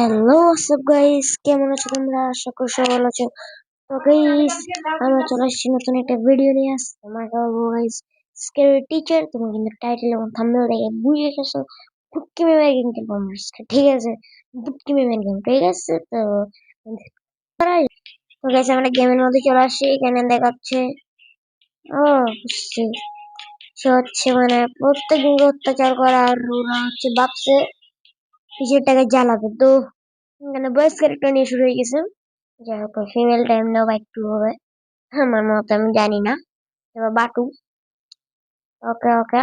Hello WhatsApp guys কেমন আছো তোমরা? আশা করি সবাই ভালো আছো। তো গাইস আমরা চলে আসছি নতুন একটা ভিডিও নিয়ে। আস তোমার বলব গাইস স্কেরি টিচার তুমি কিন্তু টাইটেল এবং থাম্বনেল দেখে বুঝে গেছো। বুটকি গেম খেলব ঠিক আছে? বুটকি মেমের গেম ঠিক আছে? তো তো গাইস আমরা গেমের মধ্যে চলে আসছি এখানে দেখাচ্ছে, ও, বুঝছি। সে হচ্ছে মানে প্রত্যেকদিন অত্যাচার করা আর ওরা হচ্ছে ভাবছে নিজেরটাকে জ্বালাবে। তো এখানে বয়েস ক্যারেক্টার নিয়ে শুরু হয়ে গেছে। যাই হোক ফিমেল টাইম নেও বা একটু হবে। আমার মতো আমি জানি না। এবার বাটু। ওকে ওকে।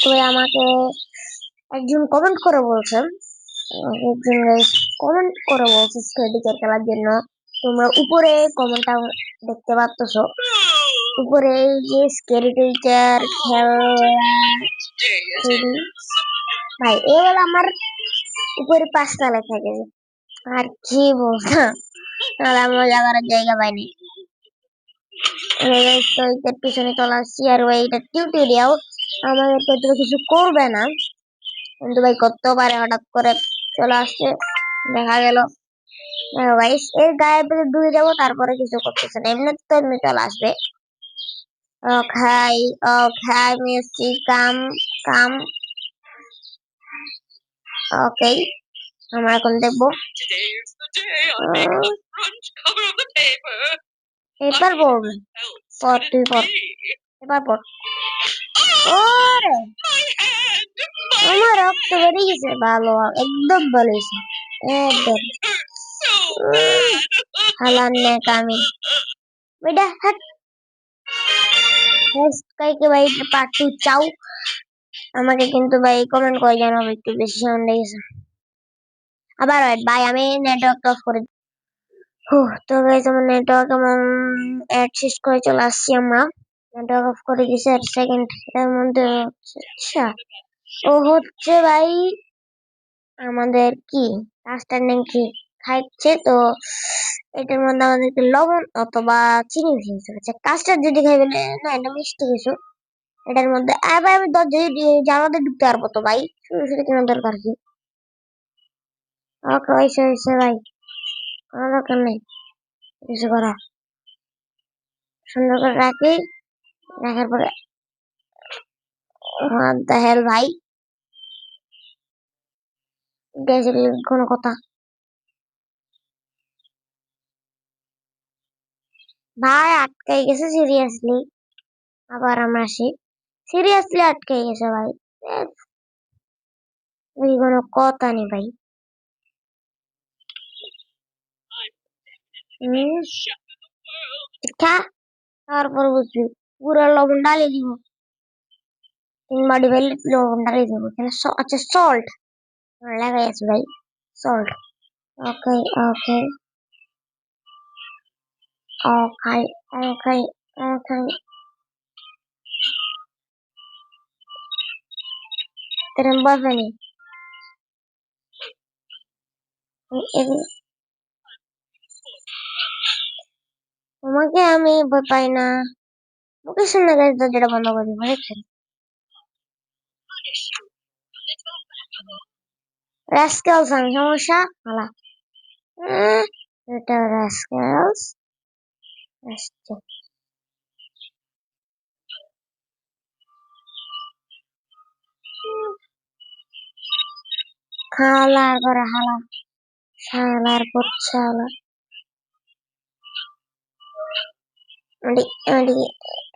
তো আমাকে একজন কমেন্ট করে বলছেন একজন কমেন্ট করে বলছে স্কেটিকের খেলার জন্য। তোমরা উপরে কমেন্টটা দেখতে পাচ্ছ উপরে যে স্কেরি টিচার খেলা। ভাই, এবার আমার উপরে লেখা গেছে আর কি তাহলে আমরা যাওয়ার জায়গা পাইনি। তো পিছনে আসছি আর ভাই এটা টিউটোরিয়াল আমাদেরকে তো কিছু করবে না। কিন্তু ভাই করতেও পারে হঠাৎ করে চলে আসছে, দেখা গেল। ভাই, এর গায়ে ডুবে যাব, তারপরে কিছু করতেছে না। এমনি তো এমনি চলে আসবে। খাই খাই মিষ্টি, কাম কাম। ওকে আমরা এখন দেখব পেপার বোর্ড পর তুই পর পেপার বোর্ড ওরে আমার রক্ত বেরিয়ে গেছে ভালো একদম ভালো হয়েছে একদম হালান নে কামি বেটা হাট কাইকে ভাই পার্ট টু চাও আমাকে কিন্তু ভাই কমেন্ট করে জানাব, একটু বেশি সাউন্ড লেগেছে আবার ভাই আমি নেটওয়ার্ক অফ করে তো গাইজ আমার নেটওয়ার্ক এবং অ্যাড শেষ করে চলে আসছি আমরা। নেটওয়ার্ক অফ করে দিয়েছি আর সেকেন্ড এর মধ্যে আচ্ছা ও হচ্ছে ভাই আমাদের কি? কাজটার নেম কি? খাইছে, তো এটার মধ্যে আমাদেরকে লবণ অথবা চিনি মিশিয়ে আচ্ছা কাজটা যদি খাইবে না, এটা মিষ্টি কিছু। এটার মধ্যে আবার আমি জানাতে ঢুকতে পারব তো, ভাই? শুরু কেন দরকার কি? ওকে হয়েছে হয়েছে ভাই, কোনো দরকার নেই। কিছু করা সুন্দর করে রাখি। রাখার পরে হেল ভাই? কোনো কথা। ভাই আটকাই গেছে সিরিয়াসলি আবার আমরা আসি। সিরিয়াসলি আটকাই গেছে ভাই কোনো কথা নেই ভাই খা তারপর বুঝবি পুরো লবণ ডালে দিব তিন বাড়ি ফেলে লবণ ডালে দিব এখানে আচ্ছা সল্ট লাগাই আছে ভাই salt okay okay okay okay okay. তেরম তোমাকে আমি ভয় পাই না মুখের সামনে গাড়ি দরজাটা বন্ধ করে দিব বুঝেছেন রাস্কেলস আমি সমস্যা হালা এটা রাস্কেলস আসছে খালার করে হালা শালার পচ্ছালা Di, di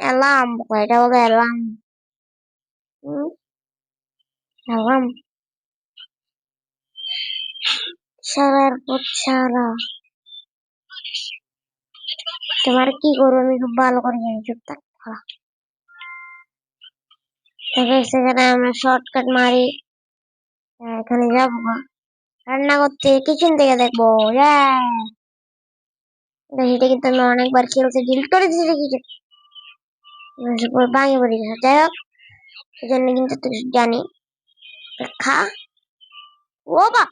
alam pokoknya đâu về alam ừ. alam সারার পর সারা তোমার কি করবো আমি খুব ভালো করে জানি চুপ থাক তবে সেখানে আমরা শর্টকাট মারি এখানে যাব রান্না করতে কিচেন থেকে দেখব। এটা কিন্তু আমি অনেকবার খেলছি। ডিলিট করে দিয়েছি দেখি। ভাঙে পড়ে যাই হোক সেজন্য কিন্তু তুই জানি। খা। ও বা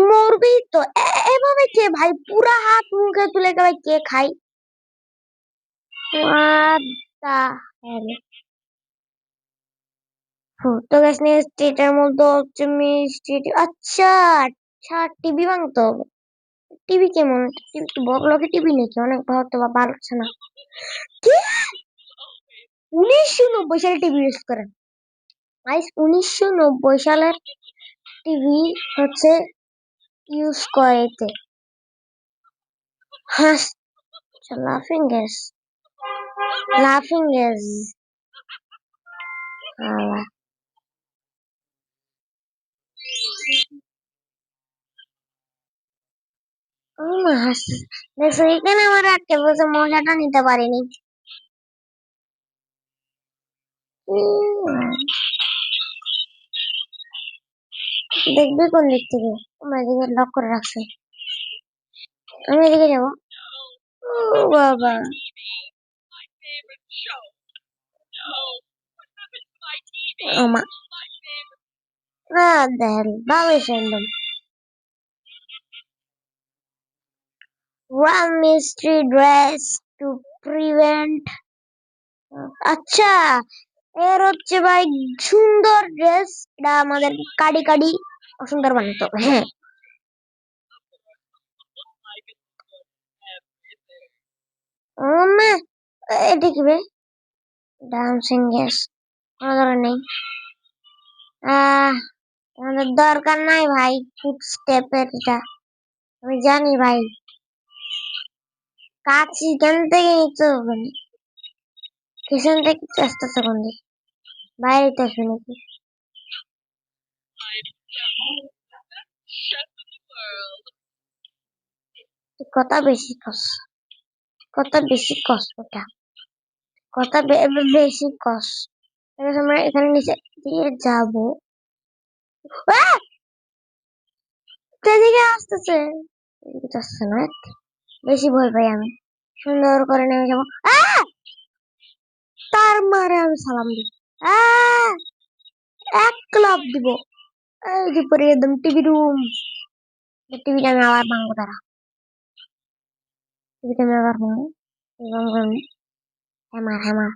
মরবি তো। এভাবে কে ভাই? পুরা হাত মুখে তুলে কে খাই? তো গ্যাস নেক্সট এটার মধ্যে হচ্ছে মিষ্টি আচ্ছা আচ্ছা টিভি ভাঙতে। হবে টিভি কেমন? টিভি কি বড় লোকের টিভি নাকি? অনেক তো ভালো লাগছে না। কি? উনিশশো নব্বই সালে টিভি ইউজ করেন। গাইস উনিশশো নব্বই সালের টিভি হচ্ছে ইউজ করে এতে হাস লাফিং গ্যাস লাফিং গ্যাস আল্লাহ। এখানে আমার আটকে বসে মজাটা নিতে পারিনি দেখবি কোন দিক থেকে আমার এদিকে লক করে রাখছে আমি এদিকে যাব বাবা না দেখ ভালো একদম One mystery dress to prevent আচ্ছা এর হচ্ছে ভাই সুন্দর ড্রেস এটা আমাদের কাডি কাডি অসুন্দর বানাতো হ্যাঁ। এটা কি বে ডান্সিং গ্যাস কোনো দরকার নেই। আহ আমাদের দরকার নাই ভাই ফুট স্টেপের এটা। আমি জানি ভাই। কাজ এখান থেকে নিতে হবে না। থেকে চেষ্টা তখন দিই বাইরে তো আসবে কথা বেশি কস। কথা বেশি কস ওটা। কথা বেশি কস। এখানে নিচে দিয়ে যাব। এদিকে আসতেছে আসছে না বেশি ভয় পাই আমি সুন্দর করে নেমে যাব তার মারে আমি সালাম দিই এক ক্লাব দিব এই যে পরে একদম টিভি রুম টিভিটা আমি আবার ভাঙবো তারা টিভিটা আমি আবার ভাঙবো এবং হ্যামার হ্যামার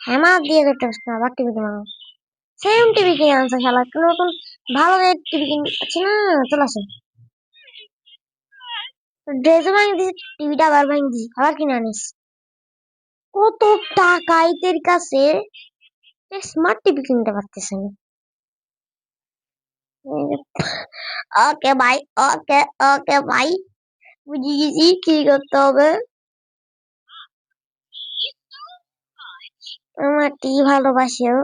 হ্যামার দিয়ে যেতে আসছে আবার টিভিতে ভাঙবো সেম টিভি কিনে আনছে শালা। কোনো রকম ভালো টিভি কিনে আছে না। চলে আসে। ড্রেসও ভাঙি দিস টিভিটা আবার ভাঙি দিস আবার কিনে আনিস। কত টাকা এদের কাছে? স্মার্ট টিভি কিনতে পারতেছে না। ওকে ভাই ওকে ওকে ভাই বুঝে গেছি কি করতে হবে? আমার টিভি ভালোবাসেও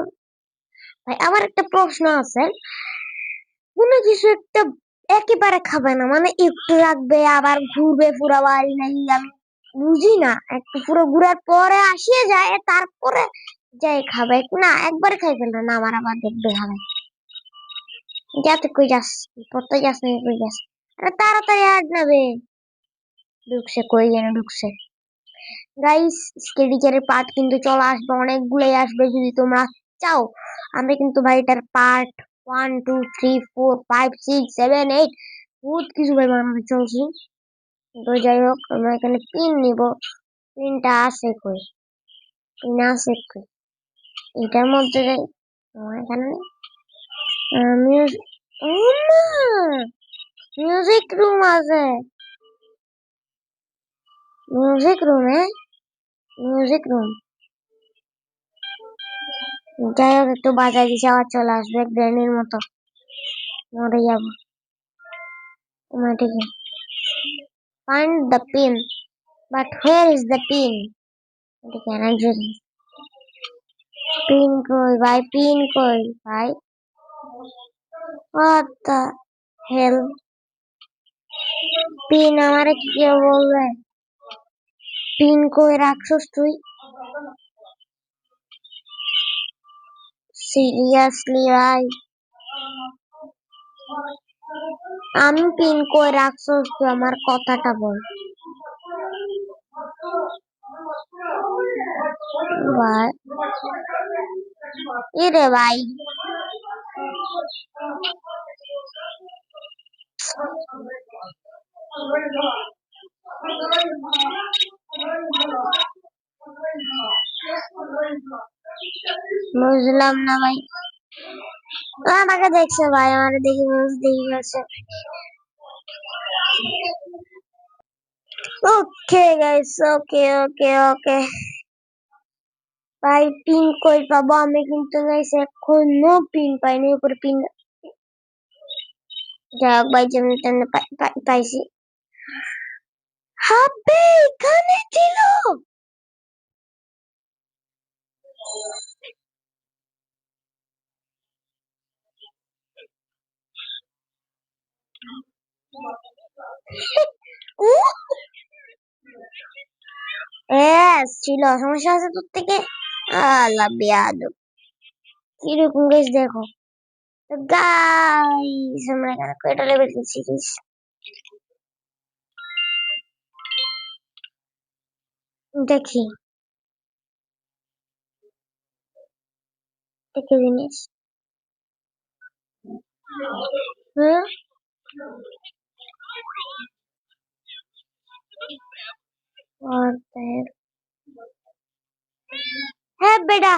ভাই, আমার একটা প্রশ্ন আছে। কোনো কিছু একটা একেবারে খাবে না মানে একটু রাখবে, আবার ঘুরবে, পুরো বাড়ি নাই, আমি বুঝি না। একটু পুরো ঘুরার পরে আসিয়ে যায়, তারপরে যাই খাবে। না, একবারে খাইবে না না, আমার আবার দেখবে খাবে। যাতে কই যাস পড়তে যাস, না কই যাস। আরে তাড়াতাড়ি আট নেবে ঢুকছে কই যেন ঢুকছে। গাইস স্কেডিচারের পার্ট কিন্তু চলে আসবে, অনেকগুলোই আসবে, যদি তোমরা চাও। আমরা কিন্তু ভাই এটার part one two three four five six seven eight বহুত কিছু ভাই বানাতে চলছি তো যাই হোক আমরা এখানে পিন নিব পিনটা আছে কই পিন আছে কই এটার মধ্যে যে আমার এখানে মিউজিক মিউজিক রুম আছে মিউজিক রুমে মিউজিক রুম যাই হোক একটু বাজায় দিছে আবার চলে আসবে গ্রেনির মতো। মরে যাব। ঠিক find the pin, but where is the pin? এটা কেন পিন কই ভাই? পিন কই ভাই? What পিন আমারে কি বলবে? পিন কই রাখছস তুই? সিরিয়াসলি ভাই? আমি পিন কই রাখছস তুই আমার কথাটা বল। ভাই? এরে ভাই। বুঝলাম না ভাই আমাকে দেখছে ভাই আমার দেখি মানুষ দেখি গেছে ওকে গাইস ওকে ওকে ওকে ভাই পিন কই পাবো আমি কিন্তু গাইস এখনও পিন পাইনি উপরে পিন যাই হোক ভাই যেমন তেমনি পাই- পাই- পাইছি হাবে এখানে ছিল উ Yes, ছিল সমস্যা আছে তোর থেকে আল্লাহ বেয়াদব কীরকম গাইস দেখো তো গাইস আমরা এখানে কয়টা লেভেল খেলছি গাইস Protagonist were है बेटा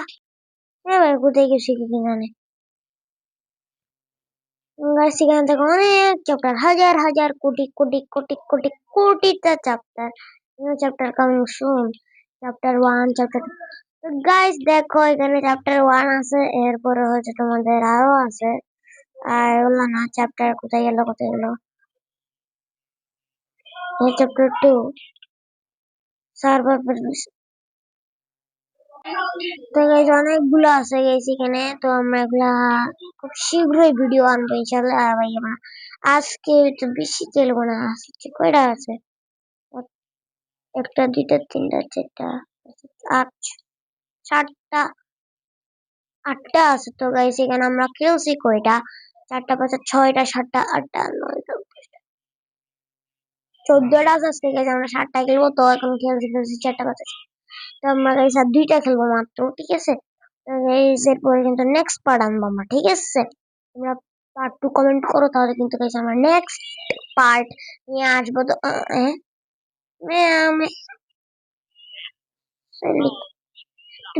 कौन है चैप्टर हज़ार हज़ार chapter new chapter coming soon chapter one chapter guys দেখো, এখানে চ্যাপ্টার ওয়ান আছে, এরপরে হচ্ছে তোমাদের আরও আছে। আর এগুলো না চ্যাপ্টার কোথায় গেল কোথায় গেল? চ্যাপ্টার টু সার্ভার তো গাইস অনেকগুলো আছে গাইস এখানে। তো, আমরা এগুলা খুব শীঘ্রই ভিডিও আনব, ইনশাআল্লাহ। আর ভাই, আমরা আজকে তো বেশি খেলব না, আজকে কয়টা আছে? একটা, দুইটা, তিনটা, চারটা আট। সাতটা আটটা আছে তো গাইস এখানে আমরা খেলছি কয়টা? চারটা পাঁচটা, ছয়টা, সাতটা, আটটা, নয়টা চোদ্দটা আছে গাইস আমরা সাতটা খেলব, তো এখন খেলছি খেলছি, চারটা পাঁচটা। তো আমরা গাইস আর দুইটা খেলব মাত্র, ঠিক আছে? তো গাইস এরপরে কিন্তু নেক্সট পার্ট আনব আমরা, ঠিক আছে? তোমরা পার্ট টু কমেন্ট করো, তাহলে কিন্তু গাইস আমরা নেক্সট পার্ট নিয়ে আসব। তো হ্যাঁ আমি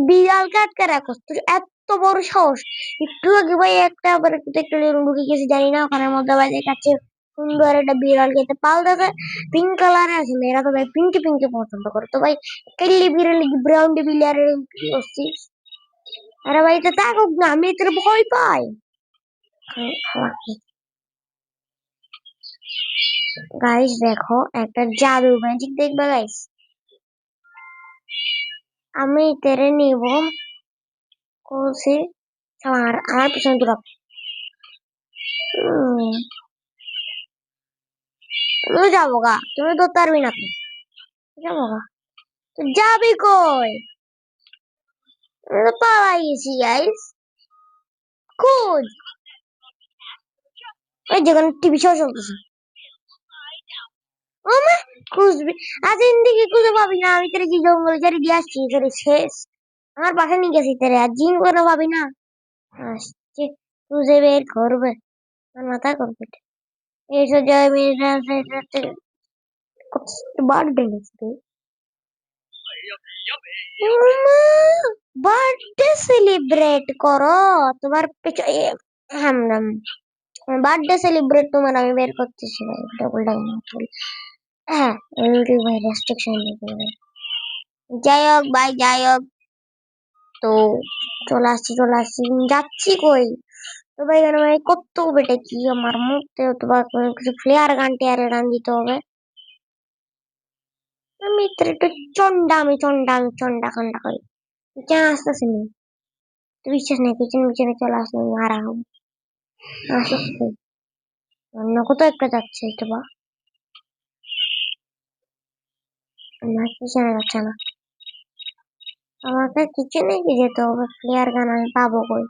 বিড়াল কাটকে রাখো, তোর এত বড় সাহস। একটু আগে ভাই একটা আবার একটু ঢুকে গেছি, জানি না, ওখানের মধ্যে ভাই দেখাচ্ছে সুন্দর একটা বিড়াল খেতে। পাল দেখে পিঙ্ক কালারে আছে, মেয়েরা তো ভাই পিঙ্কি পিঙ্কি পছন্দ করে। তো ভাই কাইলি বিড়াল ব্রাউন করছিস আরে ভাই তো থাকুক না, আমি তোর ভয় পাই। গাইস দেখো, একটা জাদু ম্যাজিক দেখবে গাইস আমি তেরে নিব। কলসি আমার আমার পিছনে দূরা তুমিও যাব গা, তুমি ধরতে পারবি না তো। যাব গা। তো যাবি কই? আমি তো পালাই গেছি গাইস খোঁজ ওই যেখানে টিভি শো চলতেছে। ও মা! খুঁজবি? আজ ইন্দিকে খুঁজে পাবি না। আমি তোর কি জঙ্গল ছেড়ে দিয়ে আসছি তোর শেষ। আমার পাশে নিয়ে গেছি তোরে, আর জিম করে পাবি না। আসছে, খুঁজে বের করবে। আমার মাথা করবে এইসব জয় মেয়েরা বার্থডে গেছে বার্থডে সেলিব্রেট করো। তোমার পেছনে বার্থডে সেলিব্রেট তোমার আমি বের করতেছি ডবল ডায়মন্ড হ্যাঁ এইগুলো ভাই রেস্ট্রিকশন যাই হোক ভাই, যাই হোক। তো চলে আসছি চলে আসছি। যাচ্ছি কই? তো ভাই এখানে ভাই, কত বেটে কি আমার মুখতে তো বা কিছু ফ্লেয়ার গান টেয়ার গান দিতে হবে। আমি একটু চন্ডা আমি চন্ডা আমি চন্ডা খন্ডা করি। কেন আসতেছি না। তুই বিশ্বাস নেই, পিছনে পিছনে চলে আসলে হব আসিস তুই অন্য কোথাও একটা যাচ্ছে তো বা আমার পিছনে যাচ্ছে না আমাকে কিচেনে কি যেতে হবে প্লেয়ার গান আমি পাবো কই?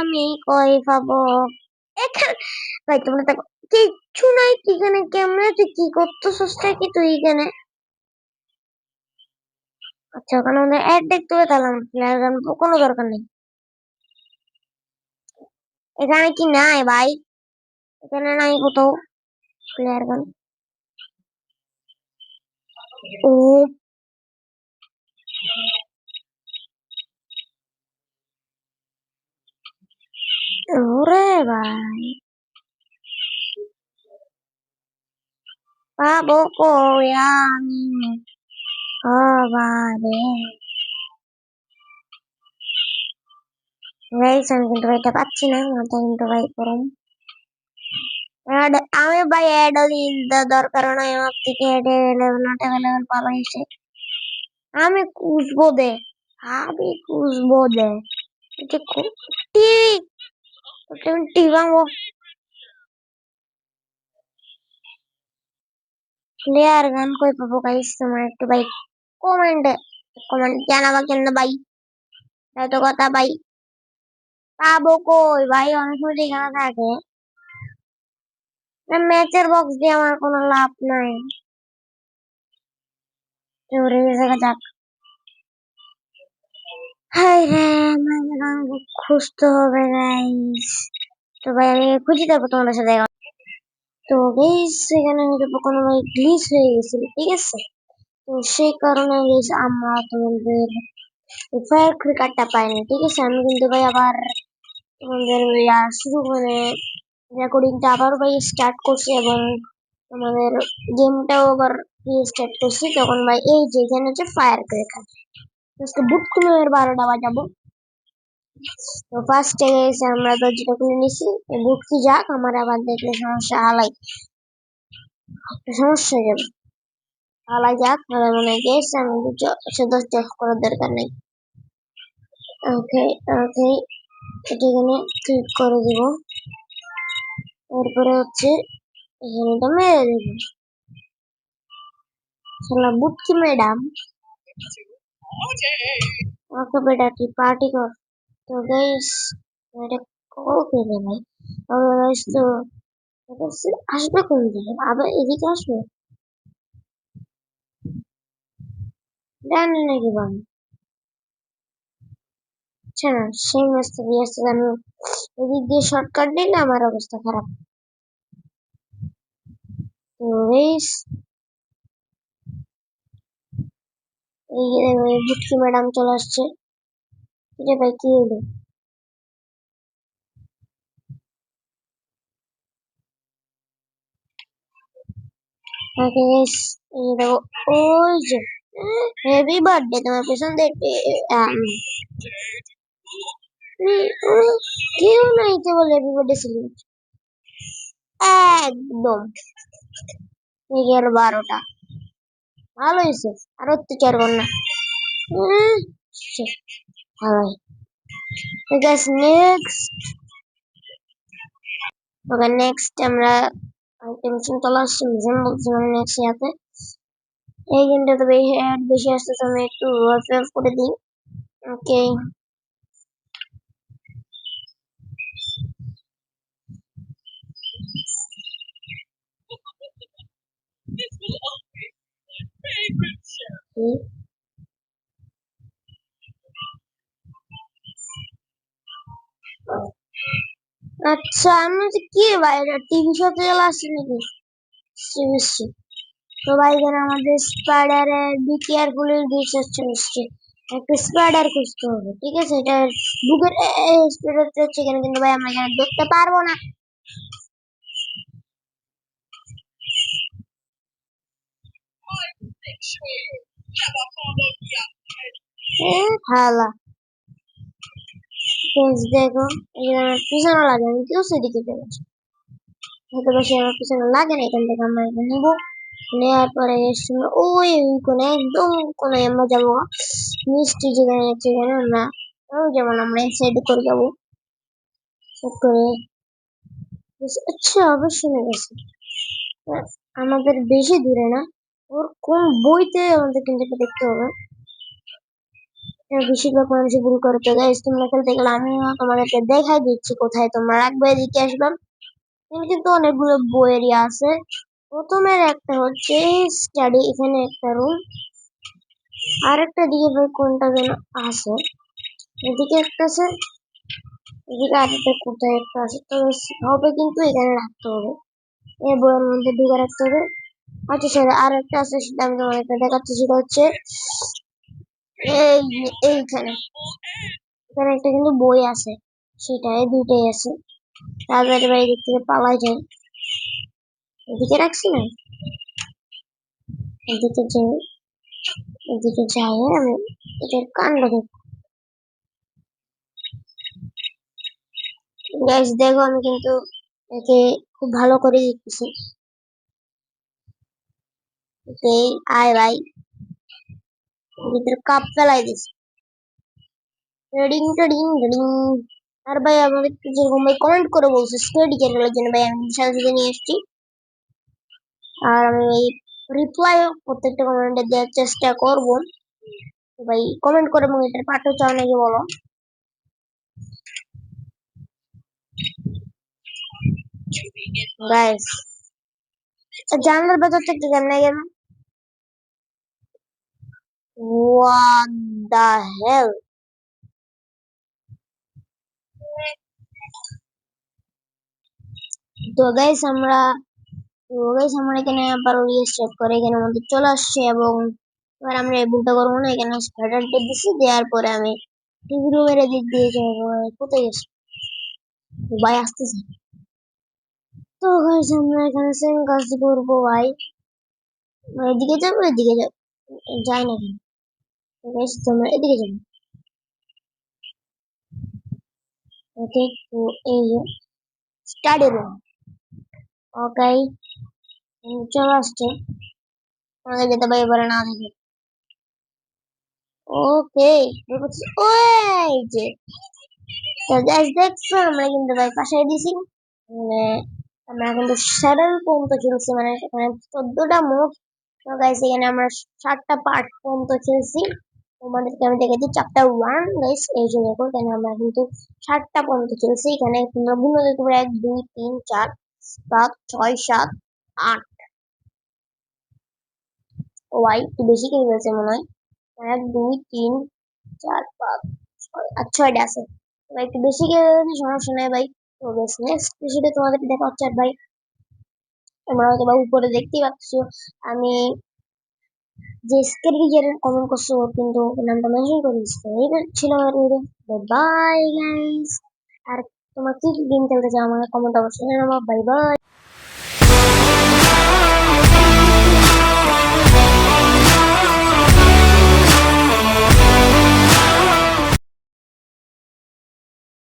আমি কই পাবো? ভাই, তোমরা দেখো কিচ্ছু নাই এখানে, কেমনে তুই কি করতেছিস কি তুই এখানে? আচ্ছা ওখানে আমাদের অ্যাড দেখতে হবে তাহলে আমার ফ্লেয়ার গান কোনো দরকার নেই। এখানে কি নাই ভাই? এখানে নাই কোথাও প্লেয়ার গান ও ভাই পাবো কই আমি ও বারে গাইস আমি কিন্তু এটা পাচ্ছি না মাথা কিন্তু ভাই গরম Add- আমি ভাই অ্যাড দরকার নাই আমার থেকে লেভেল নট অ্যাভেলেবল পালাইছে আমি খুঁজবো দে আমি খুঁজবো দে টিভি ভাঙবো প্লেয়ার গান কই পাবো গাইস তোমার একটু ভাই কমেন্টে কমেন্ট জানাবা কেন ভাই এত কথা ভাই পাবো কই ভাই অনেক সময় এখানে থাকে ম্যাচের বক্স দিয়ে আমার কোনো লাভ নাই। চোরে জায়গা যাক। হাই রে আমাকে খুঁজতে হবে গাইস তো ভাই, আমি খুঁজে দেবো তোমাদের সাথে তো গাইস এখানে হয়তো কোনো গ্লিচ হয়ে গেছিল, ঠিক আছে? তো সেই কারণে গাইস আমরা তোমাদের ফায়ার ক্রিকারটা পাইনি, ঠিক আছে? আমি কিন্তু ভাই আবার তোমাদের শুরু মানে রেকর্ডিংটা আবার ভাই স্টার্ট করছি এবং আমাদের গেমটাও আবার স্টার্ট করছি তখন ভাই এই যে এখানে হচ্ছে ফায়ার ক্রেকার আজকে বুট খুলে বারোটা বাজাবো। তো ফার্স্টে গেছে আমরা দরজাটা খুলে নিছি বুট কি যাক, আমার আবার দেখলে সমস্যা হালাই সমস্যা যাবে। হালাই যাক হালাই মনে হয় গেছে, আমি দুটো সে দশটা করার দরকার নেই। ওকে ওকে এটা এখানে ক্লিক করে দিব। এরপরে হচ্ছে এখানে এটা মেরে দেবো শালা বুটকি ম্যাডাম ওকে বেটা তুই পার্টি কর তো গাইস এটা কল করে ভাই তবে গাইস তো এটা সে- আসবে কোন দিকে আবার এদিকে আসবে জানি নাকি বান আচ্ছা না সেই ম্যাচটা দিয়ে আসছে আমি এদিক দিয়ে শর্টকাট দিলে আমার অবস্থা খারাপ। তো এই দেখো, ম্যাডাম চলে আসছে। এটা ভাই কি হলো? এই দেখো ওই যে হ্যাপি বার্থডে তোমার পেছন দেখতে কেউ নাই তো বলে হ্যাপি বার্থডে একদম। গেল বারোটা। ভালো হয়েছে। আর অত্যাচার কর না। ভালো গাইস নেক্সট ওকে নেক্সট আমরা টেনশন চলে আসছি। মিশন বলছি মানে নেক্সট ইয়াতে এই বেশি বেশি আসছে তো আমি একটু ওয়ার্ক করে দিই। ওকে আচ্ছা আমি কি টিভি শোতে চলে আসছে নাকি? বুঝছি তো এখানে আমাদের স্পাইডারের বি কেয়ারফুলের রিসার্চ চলছে একটা স্পাইডার খুঁজতে হবে, ঠিক আছে? এটা বুকের স্পাইডার হচ্ছে কিন্তু ভাই, আমরা এখানে দেখতে পারব না। খালা। দেখো আমার পিছনে লাগে আমি কেউ সেদিকে চলে আসি। হয়তো বেশি আমার পিছনে লাগে না, এখান থেকে আমরা নেওয়ার পরে ওই কোনে একদম কোনে আমরা যাব। মিষ্টি যেখানে এখানে আমরা যেমন আমরা এই করে যাব। করে। আচ্ছা অবশ্যই গেছে। আমাদের বেশি দূরে না। ওর কোন বইতে আমাদের কিন্তু দেখতে হবে। বেশিরভাগ মানুষ ভুল করে। তো গাইস তোমরা খেলতে গেলে আমি তোমাদেরকে দেখাই দিচ্ছি কোথায় তোমরা রাখবে, এদিকে আসবে এখানে কিন্তু অনেকগুলো বইয়েরই আছে। প্রথমের একটা হচ্ছে স্টাডি এখানে একটা রুম আর একটা দিকে ভাই কোনটা যেন আছে। এদিকে একটা আছে, এদিকে আরেকটা কোথায় একটা আছে। তো হবে কিন্তু এখানে রাখতে হবে। এই বইয়ের মধ্যে ঢুকে রাখতে হবে। আচ্ছা স্যার আর একটা আছে সেটা আমি তোমাদেরকে দেখাচ্ছি, সেটা হচ্ছে, এই এইখানে, এখানে একটা কিন্তু বই আছে সেটা এই আছে ভাই এদিক থেকে পালাই যায় এদিকে রাখছি না? এদিকে যাই এদিকে যাই আমি এটার কাণ্ড দেখব। গ্যাস দেখো, আমি কিন্তু একে খুব ভালো করে দিচ্ছি ওকে আয় ভাই ভিতরে কাপ ফেলাই দিস রেডিং টেডিং রেডিং আর ভাই আমাদের যেরকম ভাই কমেন্ট করে বলছে স্টোরি খেলার জন্য ভাই আমি সাথে সাথে নিয়ে এসেছি আর আমি এই রিপ্লাই প্রত্যেকটা কমেন্টে দেওয়ার চেষ্টা করব ভাই কমেন্ট করে এবং এটার পাঠও চাও নাকি বলো জানলার ভেতর থেকে কেমনে গেল What the hell? তো গাইস আমরা, তো গাইস আমরা এখানে আবার সেভ করে এখানে আমাদের চলে আসছে এবং এবার আমরা এই ভুলটা করব না, এখানে স্পাইডার টেপ দেওয়ার পরে আমি টিভি রুমের দিক দিয়ে কোথায় গেছি? ভাই আসতেছে। তো গাইস আমরা এখানে সেম কাজ করব, ভাই। এদিকে যাব এদিকে যাব। যাই না গাইস তোমরা এদিকে ওকে এই যে স্টাডি রুম ওকে চলে আসছে ওকে ওই যে তো দেখছ আমরা কিন্তু ভাই পাশে দিছি মানে আমরা কিন্তু সেভেন পর্যন্ত খেলছি মানে এখানে চোদ্দটা মুখ তো গাইস আমরা সাতটা পার্ট পর্যন্ত খেলছি তোমাদেরকে আমি দেখেছি চ্যাপ্টার ওয়ান গাইস এই যে দেখো এখানে আমরা কিন্তু সাতটা পর্যন্ত খেলছি। এখানে তোমরা ভিন্ন দেখতে পারো, এক, দুই, তিন, চার, পাঁচ, ছয়, সাত, আট। ওয়াই, একটু বেশি খেয়ে ফেলছে মনে হয়। এক, দুই, তিন, চার, পাঁচ, ছয় আর ছয়টা আছে। ভাই একটু বেশি খেয়ে ফেলছে সমস্যা নেই ভাই, তো বেশ। নেক্সট ভিডিওতে তোমাদের দেখা হচ্ছে ভাই, তোমরা হয়তো বা উপরে দেখতেই পাচ্ছ, আমি যে স্কেরিজের কমেন্ট করছ ওর কিন্তু নামটা মেনশন করে দিচ্ছি এই ছিল আর ভিডিও বাই গাইস আর তোমার কি কি গেম খেলতে চাও আমাকে কমেন্ট অবশ্যই জানাব। Bye bye